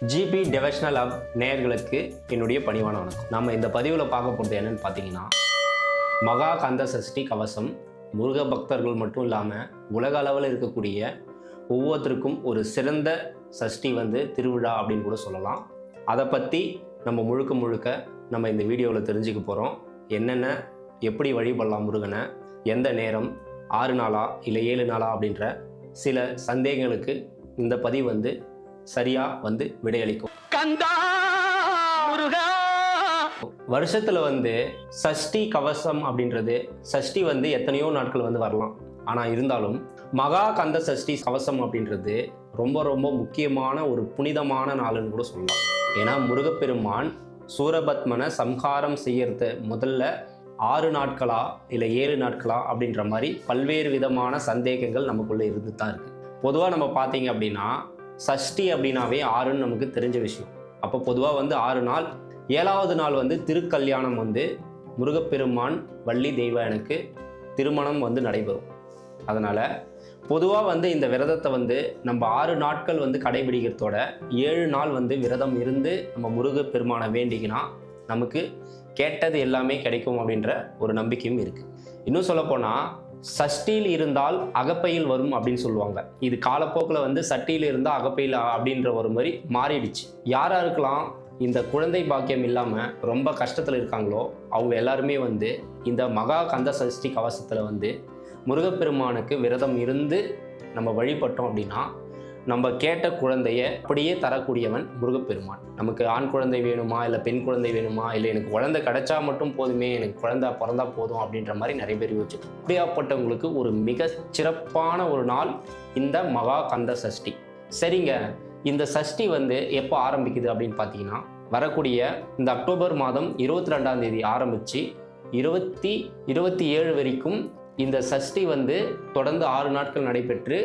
GB டெவஷனல் அப் நேயர்களுக்கு என்னுடைய பணிவான வணக்கம். நம்ம இந்த பதிவில் பார்க்க போகிறது என்னன்னு பார்த்தீங்கன்னா மகா கந்த சஷ்டி கவசம் முருக பக்தர்கள் மட்டும் இல்லாமல் உலக அளவில் இருக்கக்கூடிய ஒவ்வொருத்தருக்கும் ஒரு சிறந்த சஷ்டி வந்து திருவிழா அப்படின்னு கூட சொல்லலாம். அதை பற்றி நம்ம முழுக்க முழுக்க நம்ம இந்த வீடியோவில் தெரிஞ்சுக்க போகிறோம் என்னென்ன எப்படி வழிபடலாம் முருகனை எந்த நேரம் ஆறு நாளா இல்லை ஏழு நாளா அப்படின்ற சில சந்தேகங்களுக்கு இந்த பதிவு வந்து சரியாக வந்து விடையளிக்கும். கந்தா முருகா. வருஷத்துல வந்து சஷ்டி கவசம் அப்படின்றது சஷ்டி வந்து எத்தனையோ நாட்கள் வந்து வரலாம். ஆனா இருந்தாலும் மகா கந்த சஷ்டி கவசம் அப்படின்றது ரொம்ப ரொம்ப முக்கியமான ஒரு புனிதமான நாளுன்னு கூட சொல்லலாம். ஏன்னா முருகப்பெருமான் சூரபத்மனை சம்ஹாரம் செய்யறது முதல்ல ஆறு நாட்களா இல்லை ஏழு நாட்களா அப்படின்ற மாதிரி பல்வேறு விதமான சந்தேகங்கள் நமக்குள்ள இருந்து தான் இருக்கு. பொதுவாக நம்ம பார்த்தீங்க அப்படின்னா சஷ்டி அப்படின்னாவே ஆறுன்னு நமக்கு தெரிஞ்ச விஷயம். அப்போ பொதுவாக வந்து ஆறு நாள் ஏழாவது நாள் வந்து திருக்கல்யாணம் வந்து முருகப்பெருமான் வள்ளி தெய்வானுக்கு திருமணம் வந்து நடைபெறும். அதனால் பொதுவாக வந்து இந்த விரதத்தை வந்து நம்ம ஆறு நாட்கள் வந்து கடைபிடிக்கிறதோட ஏழு நாள் வந்து விரதம் இருந்து நம்ம முருகப்பெருமானை வேண்டிக்கினா நமக்கு கேட்டது எல்லாமே கிடைக்கும் அப்படின்ற ஒரு நம்பிக்கையும் இருக்குது இன்னும் சொல்லப்போனால் சஷ்டியில் இருந்தால் அகப்பையில் வரும் அப்படின்னு சொல்லுவாங்க. இது காலப்போக்கில் வந்து சட்டியில் இருந்தால் அகப்பையில் அப்படின்ற ஒரு மாதிரி மாறிடுச்சு. யாரா இருக்கலாம் இந்த குழந்தை பாக்கியம் இல்லாமல் ரொம்ப கஷ்டத்தில் இருக்காங்களோ அவங்க எல்லாருமே வந்து இந்த மகா கந்த சஷ்டி கவசத்தில் வந்து முருகப்பெருமானுக்கு விரதம் இருந்து நம்ம வழிபட்டோம் அப்படின்னா நம்ம கேட்ட குழந்தைய அப்படியே தரக்கூடியவன் முருகப்பெருமான். நமக்கு ஆண் குழந்தை வேணுமா? இல்லை பெண் குழந்தை வேணுமா? இல்லை எனக்கு குழந்தை கிடைச்சா மட்டும் போதுமே எனக்கு குழந்தை பிறந்தா போதும் அப்படின்ற மாதிரி நிறைய பேர் யோசிச்சு அப்படியாப்பட்டவங்களுக்கு ஒரு மிக சிறப்பான ஒரு நாள் இந்த மகா கந்த சஷ்டி. சரிங்க இந்த சஷ்டி வந்து எப்போ ஆரம்பிக்குது அப்படின்னு பார்த்தீங்கன்னா வரக்கூடிய இந்த அக்டோபர் மாதம் இருபத்தி ரெண்டாம் தேதி ஆரம்பித்து இருபத்தி இருபத்தி ஏழு வரைக்கும் இந்த சஷ்டி வந்து தொடர்ந்து ஆறு நாட்கள் நடைபெற்று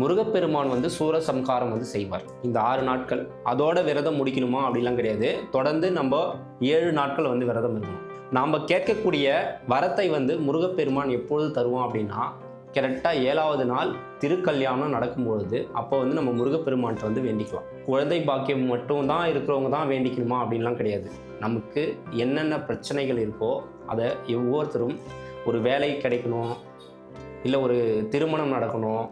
முருகப்பெருமான் வந்து சூரசம்காரம் வந்து செய்வார். இந்த ஆறு நாட்கள் அதோட விரதம் முடிக்கணுமா? அப்படிலாம் கிடையாது. தொடர்ந்து நம்ம ஏழு நாட்கள் வந்து விரதம் இருக்கணும் நாம் கேட்கக்கூடிய வரத்தை வந்து முருகப்பெருமான் எப்பொழுது தருவோம் அப்படின்னா கரெக்டாக ஏழாவது நாள் திருக்கல்யாணம் நடக்கும் பொழுது அப்போ வந்து நம்ம முருகப்பெருமான்கிட்ட வந்து வேண்டிக்கலாம். குழந்தை பாக்கியம் மட்டும் தான் இருக்கிறவங்க தான் வேண்டிக்கணுமா? அப்படின்லாம் கிடையாது. நமக்கு என்னென்ன பிரச்சனைகள் இருக்கோ அதை ஒவ்வொருத்தரும் ஒரு வேலை கிடைக்கணும் இல்லை ஒரு திருமணம் நடக்கணும்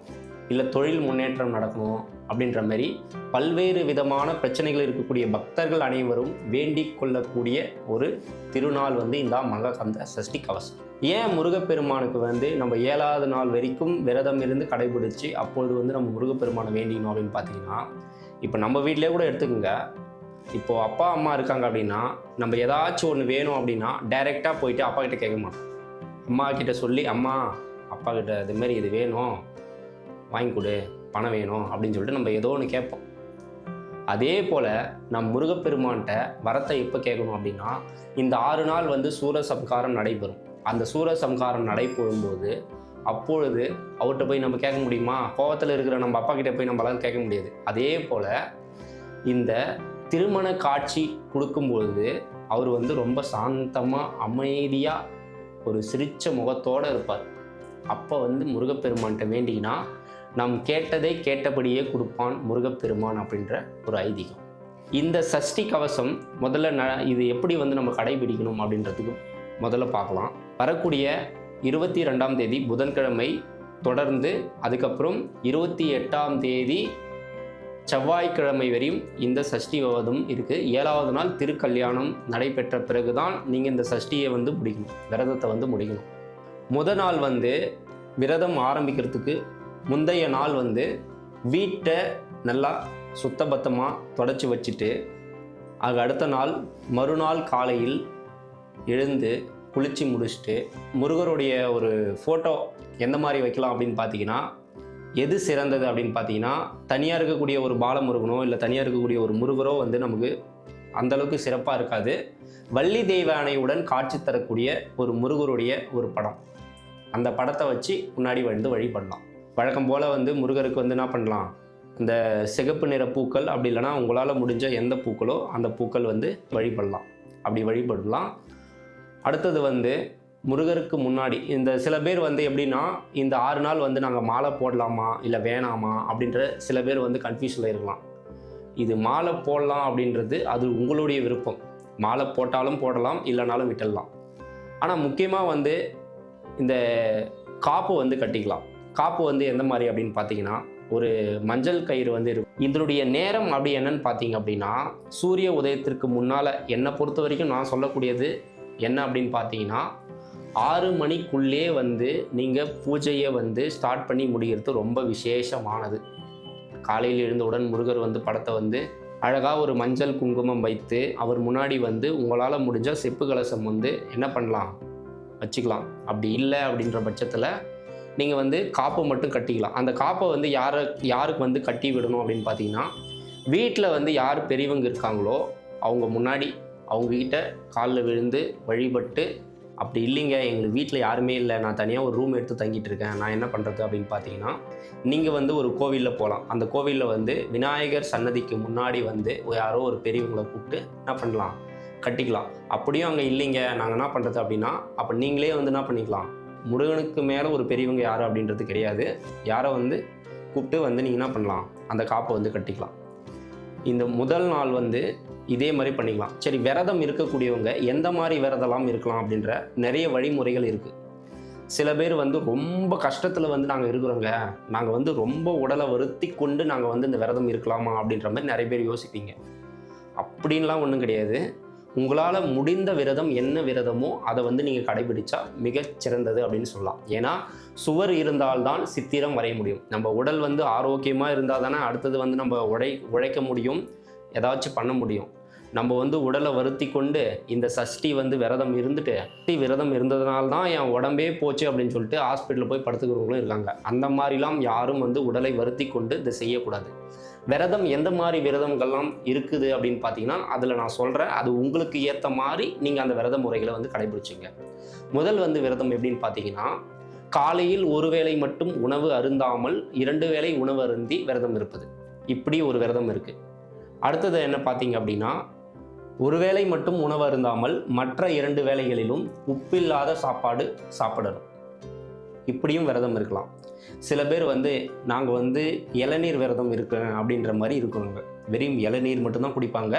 இல்லை தொழில் முன்னேற்றம் நடக்கணும் அப்படின்ற மாதிரி பல்வேறு விதமான பிரச்சனைகள் இருக்கக்கூடிய பக்தர்கள் அனைவரும் வேண்டிக் கொள்ளக்கூடிய ஒரு திருநாள் வந்து இந்த மககந்த சஷ்டி கவசம். ஏன் முருகப்பெருமானுக்கு வந்து நம்ம ஏழாவது நாள் வரைக்கும் விரதம் இருந்து கடைபிடிச்சு அப்பொழுது வந்து நம்ம முருகப்பெருமானை வேண்டிக்கணும் அப்படின்னு பார்த்தீங்கன்னா இப்போ நம்ம வீட்டிலே கூட எடுத்துக்கோங்க. இப்போ அப்பா அம்மா இருக்காங்க அப்படின்னா நம்ம ஏதாச்சும் ஒன்று வேணும் அப்படின்னா டைரெக்டாக போயிட்டு அப்பா கிட்ட கேட்க மாட்டோம். அம்மா கிட்ட சொல்லி அம்மா அப்பா கிட்ட இதுமாரி இது வேணும். வாங்கி கொடு பணம் வேணும் அப்படின்னு சொல்லிட்டு நம்ம ஏதோ ஒன்று கேட்போம். அதே போல் நம் முருகப்பெருமான்கிட்ட வரத்தை எப்போ கேட்கணும் அப்படின்னா இந்த ஆறு நாள் வந்து சூர சம்காரம் நடைபெறும். அந்த சூர சம்காரம் நடைபெறும்போது அப்பொழுது அவர்கிட்ட போய் நம்ம கேட்க முடியுமா? கோவத்தில் இருக்கிற நம்ம அப்பா கிட்டே போய் நம்மளால கேட்க முடியாது. அதே போல் இந்த திருமண காட்சி கொடுக்கும்பொழுது அவர் வந்து ரொம்ப சாந்தமாக அமைதியாக ஒரு சிரிச்ச முகத்தோடு இருப்பார். அப்போ வந்து முருகப்பெருமான்கிட்ட வேண்டிங்கன்னா நாம் கேட்டதை கேட்டபடியே கொடுப்பான் முருகப்பெருமான் அப்படின்ற ஒரு ஐதீகம். இந்த சஷ்டி கவசம் முதல்ல ந இது எப்படி வந்து நம்ம கடைபிடிக்கணும் அப்படின்றதுக்கு முதல்ல பார்க்கலாம். வரக்கூடிய இருபத்தி ரெண்டாம் தேதி புதன்கிழமை தொடர்ந்து அதுக்கப்புறம் இருபத்தி எட்டாம் தேதி செவ்வாய்க்கிழமை வரையும் இந்த சஷ்டி விவாதம் இருக்குது ஏழாவது நாள் திருக்கல்யாணம் நடைபெற்ற பிறகு தான் நீங்கள் இந்த சஷ்டியை வந்து முடிக்கணும் விரதத்தை வந்து முடிக்கணும். முத நாள் வந்து விரதம் ஆரம்பிக்கிறதுக்கு முந்தைய நாள் வந்து வீட்டை நல்லா சுத்தபத்தமாக தொடச்சி வச்சுட்டு அது அடுத்த நாள் மறுநாள் காலையில் எழுந்து குளித்து முடிச்சுட்டு முருகருடைய ஒரு ஃபோட்டோ எந்த மாதிரி வைக்கலாம் அப்படின்னு பார்த்தீங்கன்னா எது சிறந்தது அப்படின்னு பார்த்தீங்கன்னா தனியாக இருக்கக்கூடிய ஒரு பாலமுருகனோ இல்லை தனியாக இருக்கக்கூடிய ஒரு முருகரோ வந்து நமக்கு அந்தளவுக்கு சிறப்பாக இருக்காது. வள்ளி தெய்வானையுடன் காட்சி தரக்கூடிய ஒரு முருகருடைய ஒரு படம். அந்த படத்தை வச்சு முன்னாடி வந்து வழிபடலாம் வழக்கம் போல் வந்து முருகருக்கு வந்து என்ன பண்ணலாம்? இந்த சிகப்பு நிற பூக்கள் அப்படி இல்லைன்னா உங்களால் முடிஞ்ச எந்த பூக்களோ அந்த பூக்கள் வந்து வழிபடலாம். அப்படி வழிபடலாம். அடுத்தது வந்து முருகருக்கு முன்னாடி இந்த சில பேர் வந்து எப்படின்னா இந்த ஆறு நாள் வந்து நாங்கள் மாலை போடலாமா? இல்லை வேணாமா? அப்படின்ற சில பேர் வந்து கன்ஃபியூஷனில் இருக்கலாம். இது மாலை போடலாம் அப்படின்றது அது உங்களுடைய விருப்பம். மாலை போட்டாலும் போடலாம் இல்லைனாலும் விட்டுடலாம். ஆனால் முக்கியமாக வந்து இந்த காப்பு வந்து கட்டிக்கலாம். காப்பு வந்து எந்த மாதிரி அப்படின்னு பார்த்தீங்கன்னா ஒரு மஞ்சள் கயிறு வந்து இருக்கும் இதனுடைய நேரம் அப்படி என்னன்னு பார்த்தீங்க அப்படின்னா சூரிய உதயத்திற்கு முன்னால் என்னை பொறுத்த வரைக்கும் நான் சொல்லக்கூடியது என்ன அப்படின்னு பார்த்தீங்கன்னா ஆறு மணிக்குள்ளே வந்து நீங்கள் பூஜையை வந்து ஸ்டார்ட் பண்ணி முடிகிறது ரொம்ப விசேஷமானது. காலையில் எழுந்தவுடன் முருகர் வந்து படத்தை வந்து அழகாக ஒரு மஞ்சள் குங்குமம் வைத்து அவர் முன்னாடி வந்து உங்களால் முடிஞ்ச செப்பு கலசம் வந்து என்ன பண்ணலாம்? வச்சுக்கலாம். அப்படி இல்லை அப்படின்ற பட்சத்தில் நீங்கள் வந்து காப்பை மட்டும் கட்டிக்கலாம். அந்த காப்பை வந்து யாரை யாருக்கு வந்து கட்டி விடணும் அப்படின்னு பார்த்தீங்கன்னா வீட்டில் வந்து யார் பெரியவங்க இருக்காங்களோ அவங்க முன்னாடி அவங்கக்கிட்ட காலில் விழுந்து வழிபட்டு அப்படி இல்லைங்க எங்களுக்கு வீட்டில் யாருமே இல்லை நான் தனியாக ஒரு ரூம் எடுத்து தங்கிட்டு இருக்கேன் நான் என்ன பண்ணுறது அப்படின்னு பார்த்தீங்கன்னா நீங்கள் வந்து ஒரு கோவிலில் போகலாம் அந்த கோவிலில் வந்து விநாயகர் சன்னதிக்கு முன்னாடி வந்து யாரோ ஒரு பெரியவங்களை கூப்பிட்டு என்ன பண்ணலாம்? கட்டிக்கலாம். அப்படியும் அங்கே இல்லைங்க நாங்கள் என்ன பண்ணுறது அப்படின்னா அப்போ நீங்களே வந்து என்ன பண்ணிக்கலாம்? முருகனுக்கு மேலே ஒரு பெரியவங்க யார் அப்படின்றது கிடையாது. யாரை வந்து கூப்பிட்டு வந்து நீங்கள் என்ன பண்ணலாம்? அந்த காப்பை வந்து கட்டிக்கலாம். இந்த முதல் நாள் வந்து இதே மாதிரி பண்ணிக்கலாம். சரி விரதம் இருக்கக்கூடியவங்க எந்த மாதிரி விரதம்லாம் இருக்கலாம் அப்படின்ற நிறைய வழிமுறைகள் இருக்குது சில பேர் வந்து ரொம்ப கஷ்டத்தில் வந்து நாங்கள் இருக்கிறோங்க. நாங்கள் வந்து ரொம்ப உடலை வருத்தி கொண்டு நாங்கள் வந்து இந்த விரதம் இருக்கலாமா அப்படின்ற மாதிரி நிறைய பேர் யோசிப்பீங்க. அப்படின்லாம் ஒன்றும் கிடையாது. உங்களால் முடிந்த விரதம் என்ன விரதமோ அதை வந்து நீங்கள் கடைபிடிச்சா மிகச் சிறந்தது அப்படின்னு சொல்லலாம். ஏன்னா சுவர் இருந்தால்தான் சித்திரம் வரைய முடியும். நம்ம உடல் வந்து ஆரோக்கியமாக இருந்தால் தானே அடுத்தது வந்து நம்ம உழை உழைக்க முடியும் ஏதாச்சும் பண்ண முடியும். நம்ம வந்து உடலை வருத்தி கொண்டு இந்த சஷ்டி வந்து விரதம் இருந்துட்டு சஷ்டி விரதம் இருந்ததுனால தான் என் உடம்பே போச்சு அப்படின்னு சொல்லிட்டு ஹாஸ்பிட்டலில் போய் படுத்துக்கிறவங்களும் இருக்காங்க. அந்த மாதிரிலாம் யாரும் வந்து உடலை வருத்தி கொண்டு இதை செய்யக்கூடாது. விரதம் எந்த மாதிரி விரதங்கள்லாம் இருக்குது அப்படின்னு பார்த்தீங்கன்னா அதில் நான் சொல்கிறேன் அது உங்களுக்கு ஏற்ற மாதிரி நீங்கள் அந்த விரத முறைகளை வந்து கடைபிடிச்சிங்க. முதல் வந்து விரதம் எப்படின்னு பார்த்தீங்கன்னா காலையில் ஒரு வேளை மட்டும் உணவு அருந்தாமல் இரண்டு வேளை உணவு அருந்தி விரதம் இருப்பது. இப்படி ஒரு விரதம் இருக்குது அடுத்தது என்ன பார்த்தீங்க அப்படின்னா ஒரு வேளை மட்டும் உணவு அருந்தாமல் மற்ற இரண்டு வேளைகளிலும் உப்பில்லாத சாப்பாடு சாப்பிடணும். இப்படியும் விரதம் இருக்கலாம். சில பேர் வந்து நாங்கள் வந்து இளநீர் விரதம் இருக்கேன் அப்படின்ற மாதிரி இருக்கிறவங்க வெறும் இளநீர் மட்டும்தான் குடிப்பாங்க.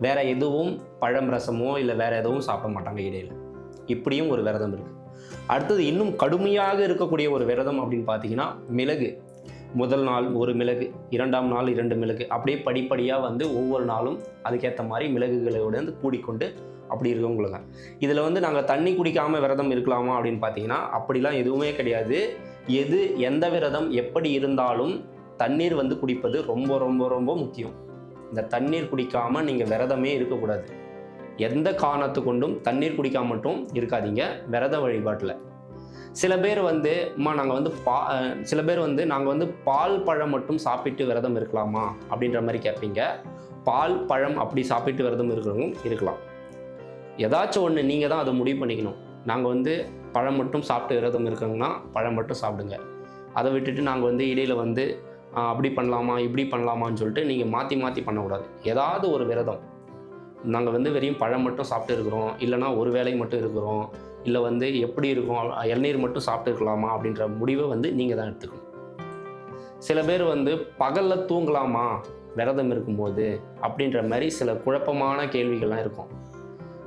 வேற எதுவும் பழம் ரசமோ இல்லை வேற எதுவும் சாப்பிட மாட்டாங்க இடையில. இப்படியும் ஒரு விரதம் இருக்குது அடுத்தது இன்னும் கடுமையாக இருக்கக்கூடிய ஒரு விரதம் அப்படின்னு பார்த்தீங்கன்னா மிளகு. முதல் நாள் ஒரு மிளகு இரண்டாம் நாள் இரண்டு மிளகு. அப்படியே படிப்படியாக வந்து ஒவ்வொரு நாளும் அதுக்கேற்ற மாதிரி மிளகுகளோட வந்து கூடிக்கொண்டு அப்படி இருக்கவங்களுக்கு இதில் வந்து நாங்கள் தண்ணி குடிக்காமல் விரதம் இருக்கலாமா அப்படின்னு பார்த்தீங்கன்னா அப்படிலாம் எதுவுமே கிடையாது. எது எந்த விரதம் எப்படி இருந்தாலும் தண்ணீர் வந்து குடிப்பது ரொம்ப ரொம்ப ரொம்ப முக்கியம். இந்த தண்ணீர் குடிக்காமல் நீங்கள் விரதமே இருக்கக்கூடாது. எந்த காரணத்து கொண்டும் தண்ணீர் குடிக்காம மட்டும் இருக்காதீங்க விரத வழிபாட்டில். சில பேர் வந்து அம்மா நாங்கள் வந்து பா சில பேர் வந்து நாங்கள் வந்து பால் பழம் மட்டும் சாப்பிட்டு விரதம் இருக்கலாமா? அப்படின்ற மாதிரி கேட்பீங்க. பால் பழம் அப்படி சாப்பிட்டு விரதம் இருக்கிறவங்க இருக்கலாம். ஏதாச்சும் ஒன்று நீங்கள் தான் அதை முடிவு பண்ணிக்கணும். நாங்கள் வந்து பழம் மட்டும் சாப்பிட்டு விரதம் இருக்காங்கன்னா பழம் மட்டும் சாப்பிடுங்க. அதை விட்டுட்டு நாங்கள் வந்து இடையில் வந்து அப்படி பண்ணலாமா இப்படி பண்ணலாமான்னு சொல்லிட்டு நீங்கள் மாற்றி மாற்றி பண்ணக்கூடாது. ஏதாவது ஒரு விரதம். நாங்கள் வந்து வெறும் பழம் மட்டும் சாப்பிட்டு இருக்கிறோம். இல்லைனா ஒரு வேலை மட்டும் இருக்கிறோம். இல்லை வந்து எப்படி இருக்கும் இளநீர் மட்டும் சாப்பிட்டு இருக்கலாமா? அப்படின்ற முடிவை வந்து நீங்கள் தான் எடுத்துக்கணும். சில பேர் வந்து பகலில் தூங்கலாமா? விரதம் இருக்கும்போது அப்படின்ற மாதிரி சில குழப்பமான கேள்விகள்லாம் இருக்கும்.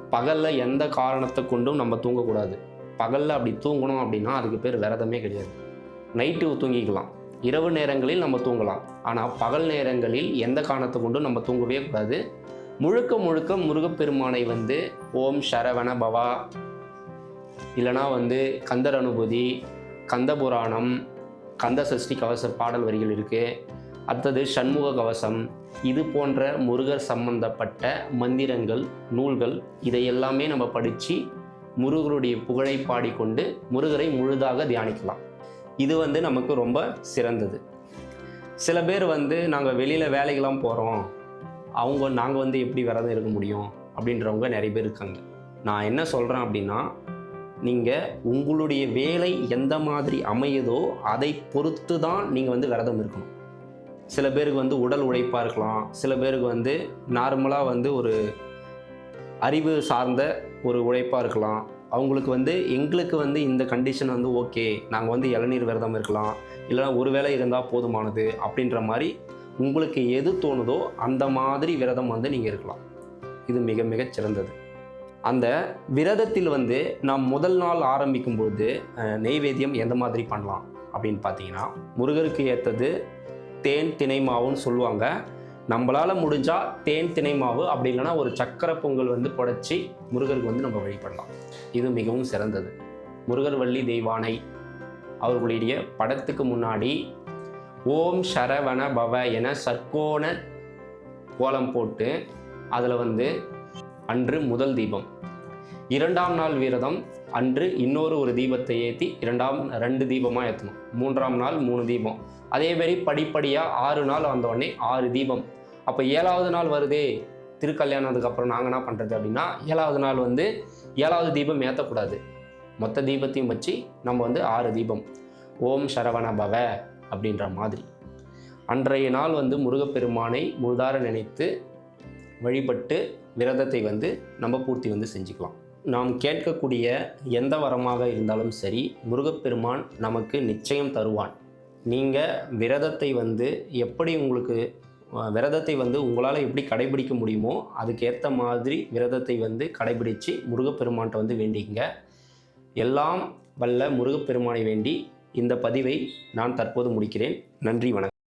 பகலில் எந்த காரணத்தை கொண்டும் நம்ம தூங்கக்கூடாது. பகலில் அப்படி தூங்கணும் அப்படின்னா அதுக்கு பேர் விரதமே கிடையாது. நைட்டு தூங்கிக்கலாம். இரவு நேரங்களில் நம்ம தூங்கலாம். ஆனால் பகல் நேரங்களில் எந்த காரணத்தை கொண்டும் நம்ம தூங்கவே கூடாது. முழுக்க முழுக்க முருகப்பெருமானை வந்து ஓம் சரவண பவா. இல்லைனா வந்து கந்தர் அனுபூதி கந்த புராணம் கந்த சஷ்டி கவச பாடல் வரிகள் இருக்குது அடுத்தது சண்முக கவசம் இது போன்ற முருகர் சம்பந்தப்பட்ட மந்திரங்கள் நூல்கள் இதையெல்லாமே நம்ம படித்து முருகருடைய புகழை பாடிக்கொண்டு முருகரை முழுதாக தியானிக்கலாம். இது வந்து நமக்கு ரொம்ப சிறந்தது. சில பேர் வந்து நாங்கள் வெளியில் வேலைக்கெல்லாம் போகிறோம் அவங்க நாங்கள் வந்து எப்படி விரதம் இருக்க முடியும் அப்படின்றவங்க நிறைய பேர் இருக்காங்க. நான் என்ன சொல்கிறேன் அப்படின்னா நீங்கள் உங்களுடைய வேலை எந்த மாதிரி அமையுதோ அதை பொறுத்து தான் நீங்கள் வந்து விரதம் இருக்கணும். சில பேருக்கு வந்து உடல் உழைப்பாக இருக்கலாம். சில பேருக்கு வந்து நார்மலாக வந்து ஒரு அறிவு சார்ந்த ஒரு உழைப்பாக இருக்கலாம். அவங்களுக்கு வந்து எங்களுக்கு வந்து இந்த கண்டிஷன் வந்து ஓகே நாங்கள் வந்து இளநீர் விரதம் இருக்கலாம். இல்லைனா ஒரு வேளை இருந்தால் போதுமானது அப்படின்ற மாதிரி உங்களுக்கு எது தோணுதோ அந்த மாதிரி விரதம் வந்து நீங்கள் இருக்கலாம். இது மிக மிக சிறந்தது. அந்த விரதத்தில் வந்து நாம் முதல் நாள் ஆரம்பிக்கும் பொழுது நெய்வேத்தியம் எந்த மாதிரி பண்ணலாம் அப்படின்னு பார்த்தீங்கன்னா முருகருக்கு ஏற்றது தேன் திணை மாவுன்னு சொல்லுவாங்க. நம்மளால் முடிஞ்சால் தேன் திணை மாவு அப்படி இல்லைன்னா ஒரு சக்கரை பொங்கல் வந்து புடைச்சி முருகருக்கு வந்து நம்ம வழிபடலாம். இது மிகவும் சிறந்தது. முருகர் வள்ளி தெய்வானை அவர்களுடைய படத்துக்கு முன்னாடி ஓம் சரவண பவ என சற்கோண கோலம் போட்டு அதில் வந்து அன்று முதல் தீபம். இரண்டாம் நாள் விரதம் அன்று இன்னொரு ஒரு தீபத்தை ஏற்றி இரண்டாம் ரெண்டு தீபமாக ஏற்றணும் மூன்றாம் நாள் மூணு தீபம். அதேமாரி படிப்படியாக ஆறு நாள் வந்தோடனே ஆறு தீபம். அப்போ ஏழாவது நாள் வருதே திருக்கல்யாணத்துக்கு அப்புறம் நாங்கள் என்ன பண்ணுறது அப்படின்னா ஏழாவது நாள் வந்து ஏழாவது தீபம் ஏற்றக்கூடாது மொத்த தீபத்தையும் வச்சு நம்ம வந்து ஆறு தீபம். ஓம் சரவண பவ அப்படின்ற மாதிரி. அன்றைய நாள் வந்து முருகப்பெருமானை முழுதார நினைத்து வழிபட்டு விரதத்தை வந்து நம்ம பூர்த்தி வந்து செஞ்சுக்கலாம். நாம் கேட்கக்கூடிய எந்த வரமாக இருந்தாலும் சரி முருகப்பெருமான் நமக்கு நிச்சயம் தருவான். நீங்கள் விரதத்தை வந்து எப்படி உங்களுக்கு விரதத்தை வந்து உங்களால் எப்படி கடைபிடிக்க முடியுமோ அதுக்கேற்ற மாதிரி விரதத்தை வந்து கடைபிடித்து முருகப்பெருமான்கிட்ட வந்து வேண்டிங்க எல்லாம் வல்ல முருகப்பெருமானை வேண்டி இந்த பதிவை நான் தற்போது முடிக்கிறேன். நன்றி வணக்கம்.